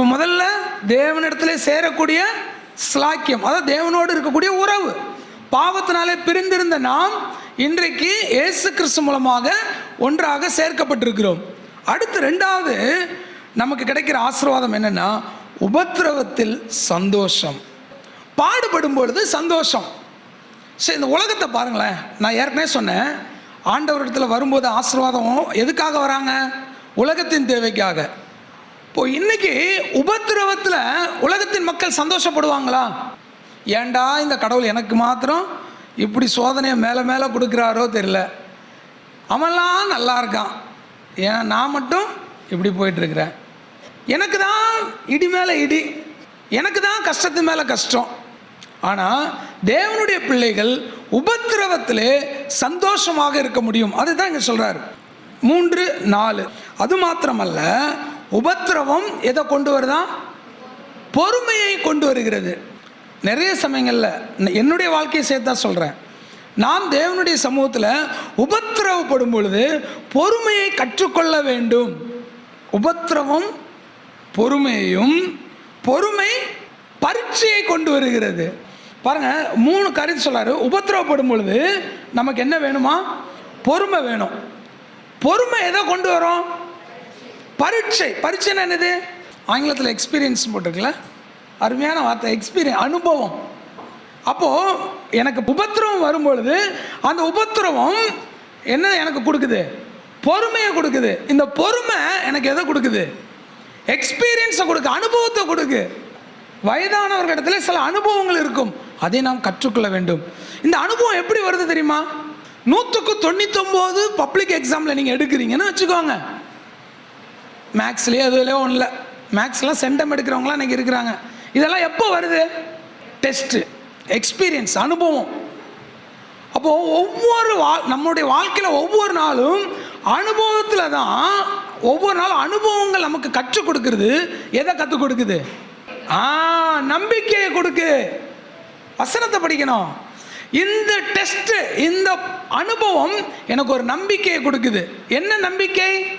இப்போ முதல்ல தேவனிடத்துல சேரக்கூடிய ஸ்லாக்கியம் அதாவது தேவனோடு இருக்கக்கூடிய உறவு. பாவத்தினாலே பிரிந்திருந்த நாம் இன்றைக்கு இயேசு கிறிஸ்து மூலமாக ஒன்றாக சேர்க்கப்பட்டிருக்கிறோம். அடுத்து ரெண்டாவது நமக்கு கிடைக்கிற ஆசீர்வாதம் என்னென்னா உபத்திரவத்தில் சந்தோஷம். பாடுபடும் பொழுது சந்தோஷம். சரி இந்த உலகத்தை பாருங்களேன். நான் ஏற்கனவே சொன்னேன் ஆண்டவரிடத்தில் வரும்போது ஆசீர்வாதம் எதுக்காக வராங்க? உலகத்தின் தேவைக்காக. இப்போ இன்னைக்கு உபத்திரவத்தில் உலகத்தின் மக்கள் சந்தோஷப்படுவாங்களா? ஏன்டா இந்த கடவுள் எனக்கு மாத்திரம் இப்படி சோதனையை மேலே மேலே கொடுக்குறாரோ தெரியல. அவன்லாம் நல்லா இருக்கான். ஏன் நான் மட்டும் இப்படி போயிட்டுருக்கிறேன். எனக்கு தான் இடி மேலே இடி. எனக்கு தான் கஷ்டத்து மேலே கஷ்டம். ஆனால் தேவனுடைய பிள்ளைகள் உபத்திரவத்திலே சந்தோஷமாக இருக்க முடியும். அதுதான் இங்கே சொல்கிறார் மூன்று நாலு. அது மாத்திரமல்ல உபத்திரவம் எதை கொண்டு வருதா? பொறுமையை கொண்டு வருகிறது. நிறைய சமயங்களில் என்னுடைய வாழ்க்கையை சேர்த்து தான் சொல்கிறேன் நாம் தேவனுடைய சமூகத்தில் உபத்திரவப்படும் பொழுது பொறுமையை கற்றுக்கொள்ள வேண்டும். உபத்திரவம் பொறுமையையும் பொறுமை பரீட்சையை கொண்டு வருகிறது. பாருங்கள் மூணு கருத்து சொல்கிறார் உபத்திரவப்படும் பொழுது நமக்கு என்ன வேணுமா? பொறுமை வேணும். பொறுமை எதை கொண்டு வரும்? பரீட்சை. பரீட்சைன்னா என்னது? ஆங்கிலத்தில் எக்ஸ்பீரியன்ஸ் போட்டிருக்கல அருமையான வார்த்தை. எக்ஸ்பீரியன் அனுபவம். அப்போது எனக்கு உபத்திரவம் வரும்பொழுது அந்த உபத்திரவம் என்ன எனக்கு கொடுக்குது? பொறுமையை கொடுக்குது. இந்த பொறுமை எனக்கு எதை கொடுக்குது? எக்ஸ்பீரியன்ஸை கொடுக்கு அனுபவத்தை கொடுக்கு. வயதானவர்களிடத்துல சில அனுபவங்கள் இருக்கும். அதை நாம் கற்றுக்கொள்ள வேண்டும். இந்த அனுபவம் எப்படி வருது தெரியுமா? நூற்றுக்கு தொண்ணூத்தொம்போது பப்ளிக் எக்ஸாமில் நீங்கள் எடுக்கிறீங்கன்னு வச்சுக்கோங்க. மேக்ஸ்லேயே அதுலேயோ ஒன்றும் இல்லை மேக்ஸ்லாம் சென்டம் எடுக்கிறவங்களாம் இன்றைக்கி இருக்கிறாங்க. இதெல்லாம் எப்போ வருது? டெஸ்ட்டு எக்ஸ்பீரியன்ஸ் அனுபவம். அப்போது ஒவ்வொரு வா நம்முடைய வாழ்க்கையில் ஒவ்வொரு நாளும் அனுபவத்தில் தான் ஒவ்வொரு நாளும் அனுபவங்கள் நமக்கு கற்றுக் கொடுக்குறது. எதை கற்றுக் கொடுக்குது? ஆ நம்பிக்கையை கொடுக்கு. வசனத்தை படிக்கணும். இந்த டெஸ்ட்டு இந்த அனுபவம் எனக்கு ஒரு நம்பிக்கையை கொடுக்குது. என்ன நம்பிக்கை?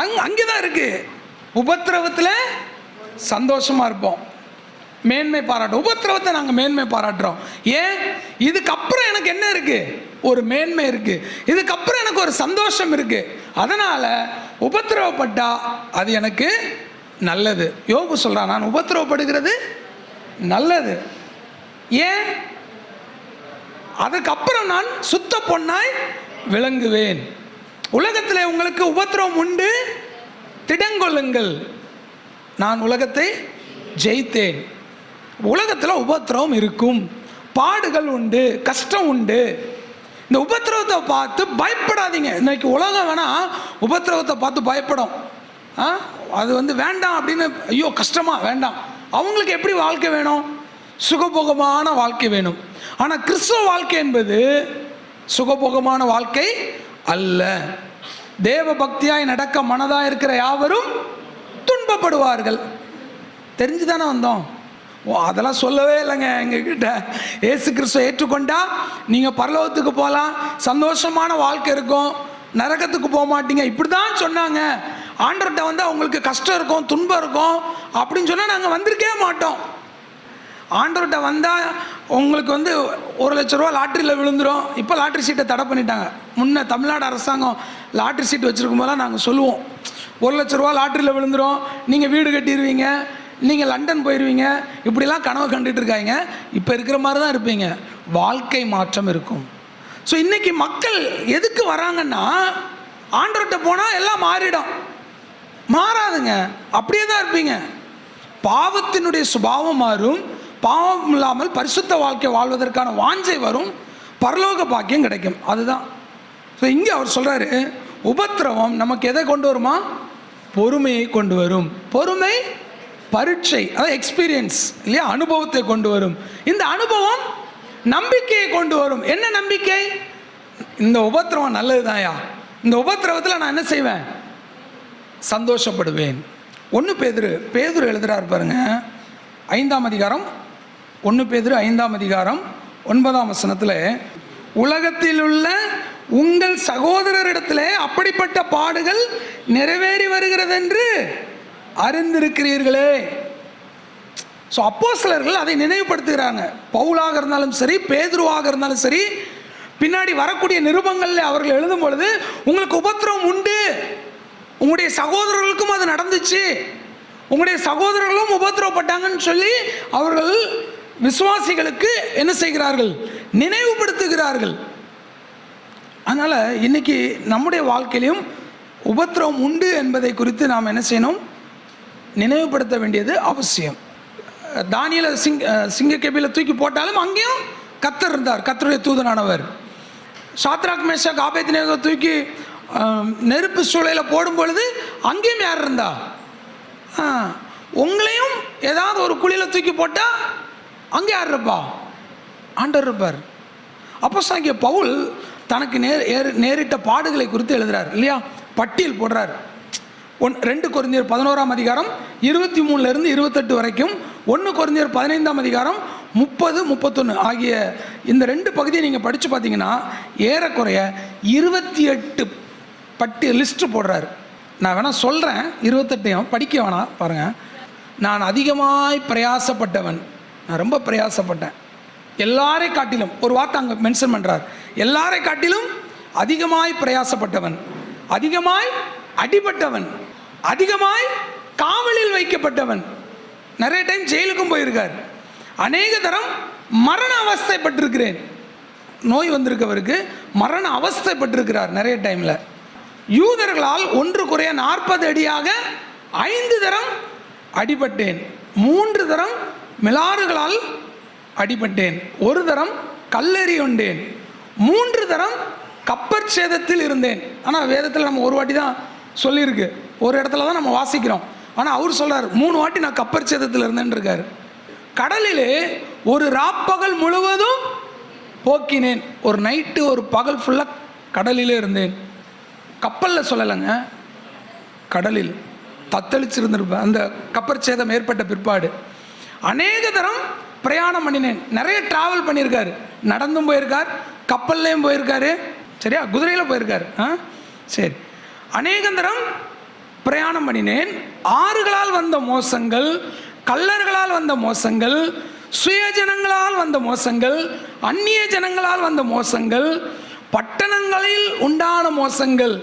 அங் அங்கே தான் இருக்குது உபத்திரவத்தில் சந்தோஷமாக இருப்போம். மேன்மை பாராட்டும் உபத்திரவத்தை நாங்கள் மேன்மை பாராட்டுறோம். ஏன்? இதுக்கப்புறம் எனக்கு என்ன இருக்குது ஒரு மேன்மை இருக்குது இதுக்கப்புறம் எனக்கு ஒரு சந்தோஷம் இருக்குது அதனால் உபத்திரவப்பட்டால் அது எனக்கு நல்லது. யோபு சொல்கிறான் நான் உபத்திரவப்படுகிறது நல்லது. ஏன்? அதுக்கப்புறம் நான் சுத்த பொண்ணாய் விளங்குவேன். உலகத்தில் உங்களுக்கு உபத்திரவம் உண்டு? திடங்கொள்ளுங்கள். நான் உலகத்தை ஜெயித்தேன். உலகத்தில் உபத்திரவம் இருக்கும். பாடுகள் உண்டு கஷ்டம் உண்டு. இந்த உபத்திரவத்தை பார்த்து பயப்படாதீங்க. இன்னைக்கு உலகம் வேணால் உபத்திரவத்தை பார்த்து பயப்படும். ஆ? அது வந்து வேண்டாம் அப்படின்னு ஐயோ கஷ்டமா? வேண்டாம். அவங்களுக்கு எப்படி வாழ்க்கை வேணும்? சுகபோகமான வாழ்க்கை வேணும். ஆனால் கிறிஸ்துவ வாழ்க்கை என்பது சுகபோகமான வாழ்க்கை அல்ல. தேவ பக்தியாய் நடக்க மனதாக இருக்கிற யாவரும் துன்பப்படுவார்கள். தெரிஞ்சு தானே வந்தோம்? ஓ அதெல்லாம் சொல்லவே இல்லைங்க எங்ககிட்ட. ஏசு கிறிஸ்துவ ஏற்றுக்கொண்டா நீங்கள் பரலோகத்துக்கு போகலாம். சந்தோஷமான வாழ்க்கை இருக்கும். நரகத்துக்கு போக மாட்டீங்க. இப்படி தான் சொன்னாங்க. ஆண்டர்கிட்ட வந்து அவங்களுக்கு கஷ்டம் இருக்கும் துன்பம் இருக்கும். அப்படின்னு சொன்னால் நாங்கள் வந்திருக்கவே மாட்டோம். ஆண்டவர்கிட்ட வந்தால் உங்களுக்கு வந்து ஒரு லட்ச ரூபா லாட்ரியில் விழுந்துரும். இப்போ லாட்ரி சீட்டை தடை பண்ணிட்டாங்க. முன்ன தமிழ்நாடு அரசாங்கம் லாட்ரி சீட் வச்சுருக்கும் போதெல்லாம் நாங்கள் சொல்லுவோம். ஒரு லட்ச ரூபா லாட்ரியில் விழுந்துரும். நீங்கள் வீடு கட்டிடுவீங்க நீங்கள் லண்டன் போயிடுவீங்க இப்படிலாம் கனவு கண்டுட்டு இருக்காங்க. இப்போ இருக்கிற மாதிரி தான் இருப்பீங்க. வாழ்க்கை மாற்றம் இருக்கும். ஸோ இன்றைக்கி மக்கள் எதுக்கு வராங்கன்னா ஆண்டவர்கிட்ட போனால் எல்லாம் மாறிடும். மாறாதுங்க. அப்படியே தான் இருப்பீங்க. பாவத்தினுடைய சுபாவம் மாறும். பாவம் இல்லாமல் பரிசுத்த வாழ்க்கை வாழ்வதற்கான வாஞ்சை வரும் பரலோக பாக்கியம் கிடைக்கும். அதுதான். ஸோ இங்கே அவர் சொல்கிறாரு உபத்திரவம் நமக்கு எதை கொண்டு வருமா? பொறுமையை கொண்டு வரும். பொறுமை பரீட்சை அதாவது எக்ஸ்பீரியன்ஸ் இல்லையா? அனுபவத்தை கொண்டு வரும். இந்த அனுபவம் நம்பிக்கையை கொண்டு வரும். என்ன நம்பிக்கை? இந்த உபத்திரவம் நல்லதுதான்யா. இந்த உபத்திரவத்தில் நான் என்ன செய்வேன்? சந்தோஷப்படுவேன். ஒன்று பேதுரு பேதுரு எழுதுறாரு பாருங்க ஐந்தாம் அதிகாரம் ஒன்று பேதிரு ஐந்தாம் அதிகாரம் ஒன்பதாம் வசனத்தில் உலகத்தில் உள்ள உங்கள் சகோதரரிடத்தில் அப்படிப்பட்ட பாடுகள் நிறைவேறி வருகிறதென்று அறிந்திருக்கிறீர்களே. ஸோ அப்போ சிலர்கள் அதை நினைவுபடுத்துகிறாங்க. பவுலாக இருந்தாலும் சரி பேதுருவாக இருந்தாலும் சரி பின்னாடி வரக்கூடிய நிருபங்களில் அவர்கள் எழுதும் பொழுது உங்களுக்கு உபத்திரவம் உண்டு. உங்களுடைய சகோதரர்களுக்கும் அது நடந்துச்சு. உங்களுடைய சகோதரர்களும் உபத்திரவப்பட்டாங்கன்னு சொல்லி அவர்கள் விசுவாசிகளுக்கு என்ன செய்கிறார்கள்? நினைவுபடுத்துகிறார்கள். அதனால் இன்னைக்கு நம்முடைய வாழ்க்கையிலும் உபத்திரவம் உண்டு என்பதை குறித்து நாம் என்ன செய்யணும்? நினைவுபடுத்த வேண்டியது அவசியம். தானியல சிங் சிங்க கெபியில் தூக்கி போட்டாலும் அங்கேயும் கத்தர் இருந்தார். கத்தருடைய தூதனானவர். சாத்ராக் மேஷா ஆபேத்நேகோ தூக்கி நெருப்பு சூளையில் போடும் பொழுது அங்கேயும் யார் இருந்தா? உங்களையும் ஏதாவது ஒரு குழியில் தூக்கி போட்டால் அங்கே யார் இருப்பா? ஆண்டவர் இருப்பார். அப்போ சாங்கிய பவுல் தனக்கு நேர் ஏறு- நேரிட்ட பாடுகளை குறித்து எழுதுறார். இல்லையா? பட்டியல் போடுறார். ஒன் ரெண்டு குறைஞ்சர் பதினோராம் அதிகாரம் இருபத்தி மூணுலேருந்து இருபத்தெட்டு வரைக்கும் ஒன்று குறைஞ்சர் பதினைந்தாம் அதிகாரம் முப்பது முப்பத்தொன்று ஆகிய இந்த ரெண்டு பகுதியை நீங்கள் படித்து பார்த்தீங்கன்னா ஏறக்குறைய இருபத்தி எட்டு பட்டி லிஸ்ட்டு போடுறாரு. நான் வேணால் சொல்கிறேன் இருபத்தெட்டையும் படிக்க வேணாம் பாருங்கள் நான் அதிகமாய் பிரயாசப்பட்டவன். நான் ரொம்ப பிரயாசப்பட்டேன். எல்லாரை காட்டிலும் ஒரு வார்த்தை அங்கே மென்ஷன் பண்ணுறார் எல்லாரை காட்டிலும் அதிகமாய் பிரயாசப்பட்டவன் அதிகமாய் அடிபட்டவன் அதிகமாய் காவலில் வைக்கப்பட்டவன். நிறைய டைம் ஜெயிலுக்கும் போயிருக்கார். அநேக தரம் மரண அவஸ்தைப்பட்டிருக்கிறேன் நோய் வந்திருக்கவருக்கு மரண அவஸ்தைப்பட்டிருக்கிறார் நிறைய டைமில் யூதர்களால் ஒன்று குறைய நாற்பது அடியாக ஐந்து தரம் அடிபட்டேன். மூன்று தரம் மிலாறுகளால் அடிபட்டேன். ஒரு தரம் கல்லெறி உண்டேன். மூன்று தரம் கப்பர் சேதத்தில் இருந்தேன். ஆனால் வேதத்தில் நம்ம ஒரு வாட்டி தான் சொல்லியிருக்கு. ஒரு இடத்துல தான் நம்ம வாசிக்கிறோம். ஆனால் அவர் சொல்கிறார் மூணு வாட்டி நான் கப்பர் சேதத்தில் இருந்தேன் இருக்கார் கடலிலே ஒரு ராப்பகல் முழுவதும் போக்கினேன். ஒரு நைட்டு ஒரு பகல் ஃபுல்லாக கடலிலே இருந்தேன். கப்பலில் சொல்லலைங்க. கடலில் தத்தளிச்சிருந்திருப்பேன் அந்த கப்பற்சேதம் ஏற்பட்ட பிற்பாடு. அநேக தரம் பிரயாணம் பண்ணினேன். நிறைய டிராவல் பண்ணியிருக்காரு. நடந்தும் போயிருக்கார் கப்பல்லையும் போயிருக்காரு. சரியா? குதிரையில் போயிருக்காரு. ஆ? சரி. அநேக தரம் பிரயாணம் பண்ணினேன். ஆறுகளால் வந்த மோசங்கள் கல்லர்களால் வந்த மோசங்கள் சுயஜனங்களால் வந்த மோசங்கள் அந்நிய ஜனங்களால் வந்த மோசங்கள் பட்டணங்களில் உண்டான மோசங்கள்.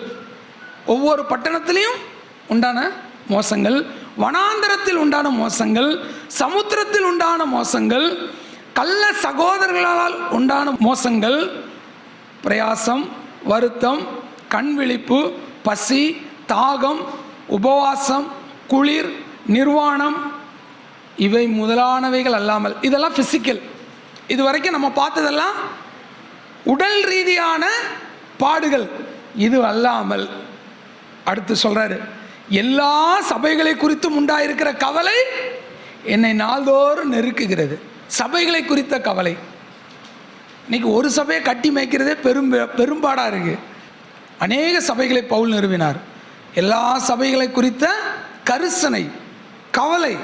ஒவ்வொரு பட்டணத்திலையும் உண்டான மோசங்கள். வனாந்தரத்தில் உண்டான மோசங்கள் சமுத்திரத்தில் உண்டான மோசங்கள் கள்ள சகோதரர்களால் உண்டான மோசங்கள் பிரயாசம் வருத்தம் கண் விழிப்பு பசி தாகம் உபவாசம் குளிர் நிர்வாணம் இவை முதலானவைகள் அல்லாமல். இதெல்லாம் ஃபிசிக்கல் இது வரைக்கும் நம்ம பார்த்ததெல்லாம் உடல் ரீதியான பாடுகள். இது அல்லாமல். அடுத்து சொல்கிறாரு எல்லா சபைகளை குறித்தும் உண்டாயிருக்கிற கவலை என்னை நாள்தோறும் நெருக்குகிறது. சபைகளை குறித்த கவலை. இன்னைக்கு ஒரு சபையை கட்டி மேய்க்கிறதே பெரும் பெரும்பாடாக இருக்கு. அநேக சபைகளை பவுல் நிறுவினார். எல்லா சபைகளை குறித்த கரிசனை கவலை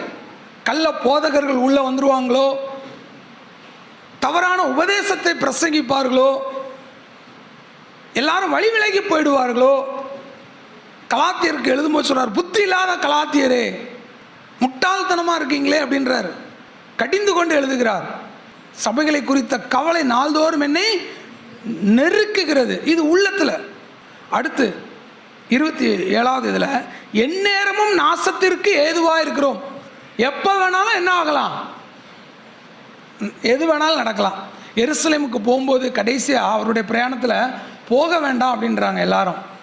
கள்ள போதகர்கள் உள்ள வந்துருவாங்களோ? தவறான உபதேசத்தை பிரசங்கிப்பார்களோ? எல்லாரும் வழி விலகி போயிடுவார்களோ? கலாத்தியருக்கு எழுதும்போது சொல்கிறார் புத்தி இல்லாத கலாத்தியரே முட்டாள்தனமாக இருக்கீங்களே அப்படின்றார். கடிந்து கொண்டு எழுதுகிறார். சபைகளை குறித்த கவலை நாள்தோறும் என்னை நெருக்குகிறது. இது உள்ளத்தில். அடுத்து இருபத்தி ஏழாவது இதில் எந்நேரமும் நாசத்திற்கு ஏதுவாக இருக்கிறோம்? எப்போ வேணாலும் என்ன ஆகலாம்? எது வேணாலும் நடக்கலாம். எருசலேமுக்கு போகும்போது கடைசியாக அவருடைய பிரயாணத்தில் போக வேண்டாம் அப்படின்றாங்க எல்லாரும்.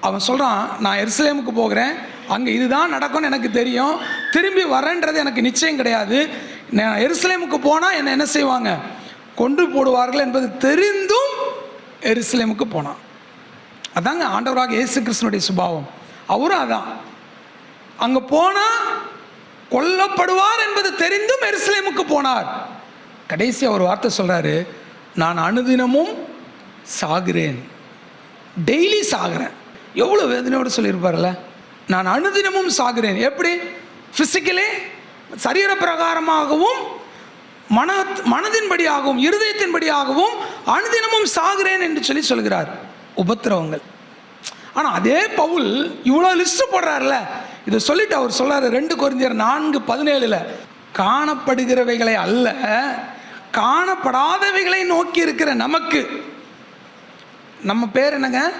அவன் சொல்கிறான் நான் எருசலேமுக்கு போகிறேன். அங்கே இதுதான் நடக்கும்னு எனக்கு தெரியும். திரும்பி வரேன்றது எனக்கு நிச்சயம் கிடையாது. நான் எருசலேமுக்கு போனால் என்னை என்ன செய்வாங்க? கொண்டு போடுவார்கள் என்பது தெரிந்தும் எருசலேமுக்கு போனான். அதாங்க ஆண்டவராக இயேசு கிருஷ்ணனுடைய சுபாவம். அவரும் அதான். அங்கே போனால் கொல்லப்படுவார் என்பது தெரிந்தும் எருசலேமுக்கு போனார். கடைசி அவர் வார்த்தை சொல்கிறாரு நான் அனுதினமும் சாகிறேன். டெய்லி சாகிறேன். எவ்வளோ வேதனையோடு சொல்லியிருப்பார்ல? நான் அனுதினமும் சாகிறேன். எப்படி? ஃபிசிக்கலி சரீர பிரகாரமாகவும் மன மனதின்படியாகவும் இருதயத்தின்படியாகவும் அனுதினமும் சாகிறேன் என்று சொல்லி சொல்கிறார் உபத்திரவங்கள். ஆனால் அதே பவுல் இவ்வளோ லிஸ்ட் போடுறாருல. இதை சொல்லிட்டு அவர் சொல்கிறார் ரெண்டு குறைந்தர் நான்கு பதினேழில் காணப்படுகிறவைகளை அல்ல காணப்படாதவைகளை நோக்கி இருக்கிற நமக்கு. நம்ம பேர் என்னங்க?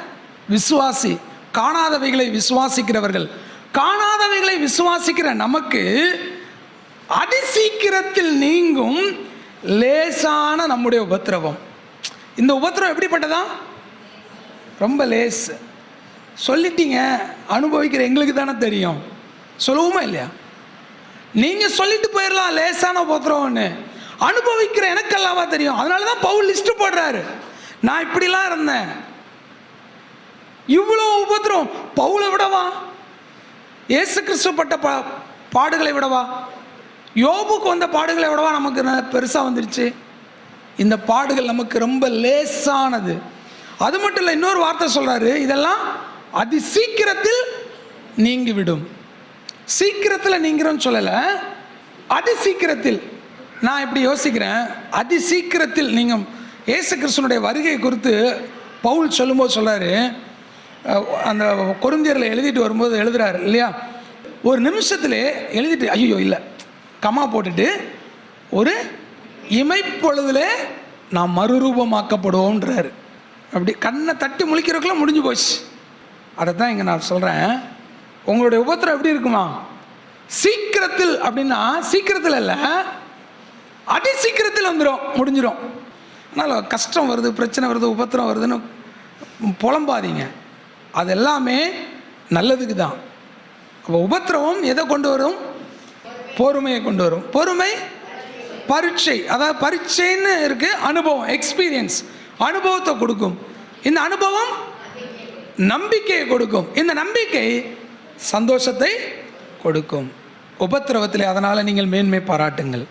விசுவாசி காணாதவைகளை விசுவாசிக்கிறவர்கள். காணாதவைகளை விசுவாசிக்கிற நமக்கு அதிசீக்கிரத்தில் நீங்கும் லேசான நம்முடைய உபத்திரவம். இந்த உபத்திரவம் எப்படிப்பட்டதா? ரொம்ப லேஸ் சொல்லிட்டீங்க அனுபவிக்கிற எங்களுக்கு தானே தெரியும். சொல்லவுமா இல்லையா? நீங்கள் சொல்லிட்டு போயிடலாம் லேசான உபத்திரவம்னு. அனுபவிக்கிற எனக்கு அல்லவா தெரியும். அதனால தான் பவுல் லிஸ்ட்டு போடுறாரு. நான் இப்படிலாம் இருந்தேன். இவ்வளோ உபத்திரம். பவுலை விடவா? ஏசு கிறிஸ்து பட்ட பா பாடுகளை விடவா? யோபுக்கு வந்த பாடுகளை விடவா நமக்கு பெருசாக வந்துருச்சு? இந்த பாடுகள் நமக்கு ரொம்ப லேசானது. அது மட்டும் இல்லை இன்னொரு வார்த்தை சொல்கிறாரு இதெல்லாம் அதி சீக்கிரத்தில் நீங்கிவிடும். சீக்கிரத்தில் நீங்கிறோன்னு சொல்லலை. அதி சீக்கிரத்தில். நான் இப்படி யோசிக்கிறேன். அதி சீக்கிரத்தில் நீங்கள் இயேசு கிறிஸ்துனுடைய வருகை குறித்து பவுல் சொல்லும்போது சொல்கிறாரு அந்த கொருந்தியரில் எழுதிட்டு வரும்போது எழுதுறாரு இல்லையா? ஒரு நிமிஷத்திலே எழுதிட்டு ஐயோ இல்லை. கமா போட்டுட்டு ஒரு இமைப்பொழுதுல நாம் மறுரூபமாக்கப்படுவோன்றாரு அப்படி கண்ணை தட்டி முழிக்கிறதுக்குள்ள முடிஞ்சு போச்சு. அதை தான் இங்கே நான் சொல்கிறேன் உங்களுடைய உபத்திரம் எப்படி இருக்குமா? சீக்கிரத்தில் அப்படின்னா சீக்கிரத்தில் இல்லை அடி சீக்கிரத்தில் வந்துடும் முடிஞ்சிடும் அதனால் கஷ்டம் வருது பிரச்சனை வருது உபத்திரம் வருதுன்னு புலம்பாதீங்க. அது எல்லாமே நல்லதுக்கு தான். அப்போ உபத்திரவம் எதை கொண்டு வரும்? பொறுமையை கொண்டு வரும். பொறுமை பரீட்சை. அதாவது பரீட்சைன்னு இருக்கு அனுபவம் எக்ஸ்பீரியன்ஸ் அனுபவத்தை கொடுக்கும். இந்த அனுபவம் நம்பிக்கையை கொடுக்கும். இந்த நம்பிக்கை சந்தோஷத்தை கொடுக்கும். உபத்திரவத்தில் அதனால் நீங்கள் மேன்மை பாராட்டுங்கள்.